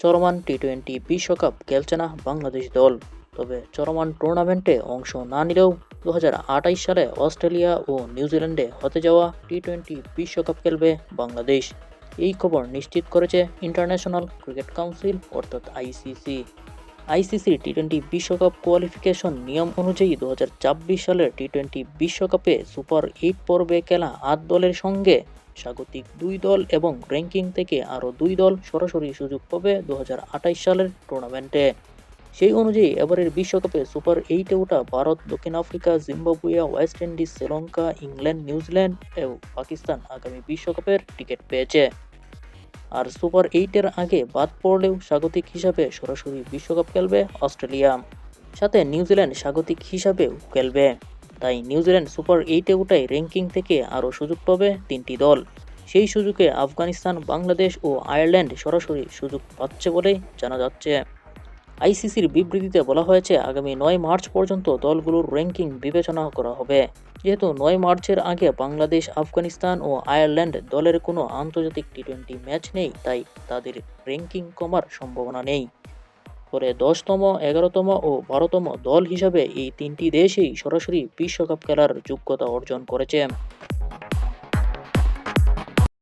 চলমান টি টোয়েন্টি বিশ্বকাপ খেলছে না বাংলাদেশ দল। তবে চরমান টুর্নামেন্টে অংশ না নিলেও দু সালে অস্ট্রেলিয়া ও নিউজিল্যান্ডে হতে যাওয়া টি টোয়েন্টি বিশ্বকাপ খেলবে বাংলাদেশ। এই খবর নিশ্চিত করেছে ইন্টারন্যাশনাল ক্রিকেট কাউন্সিল, অর্থাৎ আইসিসি আইসিসি টি টোয়েন্টি বিশ্বকাপ কোয়ালিফিকেশন নিয়ম অনুযায়ী দু হাজার ছাব্বিশ সালের টি টোয়েন্টি বিশ্বকাপে সুপার এইট পর্বে খেলা আট দলের সঙ্গে স্বাগতিক দুই দল এবং র্যাঙ্কিং থেকে আরও দুই দল সরাসরি সুযোগ পাবে দু সালের টুর্নামেন্টে সেই অনুযায়ী এবারের বিশ্বকাপে সুপার এইটে ওঠা ভারত, দক্ষিণ Africa, Zimbabwe West Indies Sri Lanka England New Zealand এবং পাকিস্তান আগামী বিশ্বকাপের টিকিট পেয়েছে। আর সুপার এইটের আগে বাদ পড়লেও স্বাগতিক হিসাবে সরাসরি বিশ্বকাপ খেলবে অস্ট্রেলিয়া। সাথে নিউজিল্যান্ড স্বাগতিক হিসাবেও খেলবে। তাই নিউজিল্যান্ড সুপার এইটে ওঠায় র্যাঙ্কিং থেকে আরও সুযোগ পাবে তিনটি দল। সেই সুযোগে আফগানিস্তান, বাংলাদেশ ও আয়ারল্যান্ড সরাসরি সুযোগ পাচ্ছে বলে জানা যাচ্ছে। আইসিসির বিবৃতিতে বলা হয়েছে, আগামী নয় মার্চ পর্যন্ত দলগুলোর র্যাঙ্কিং বিবেচনা করা হবে। যেহেতু নয় মার্চের আগে বাংলাদেশ, আফগানিস্তান ও আয়ারল্যান্ড দলের কোনো আন্তর্জাতিক টি টোয়েন্টি ম্যাচ নেই, তাই তাদের র্যাঙ্কিং কমার সম্ভাবনা নেই। পরে দশতম, এগারোতম ও বারোতম দল হিসাবে এই তিনটি দেশই সরাসরি বিশ্বকাপ খেলার যোগ্যতা অর্জন করেছে।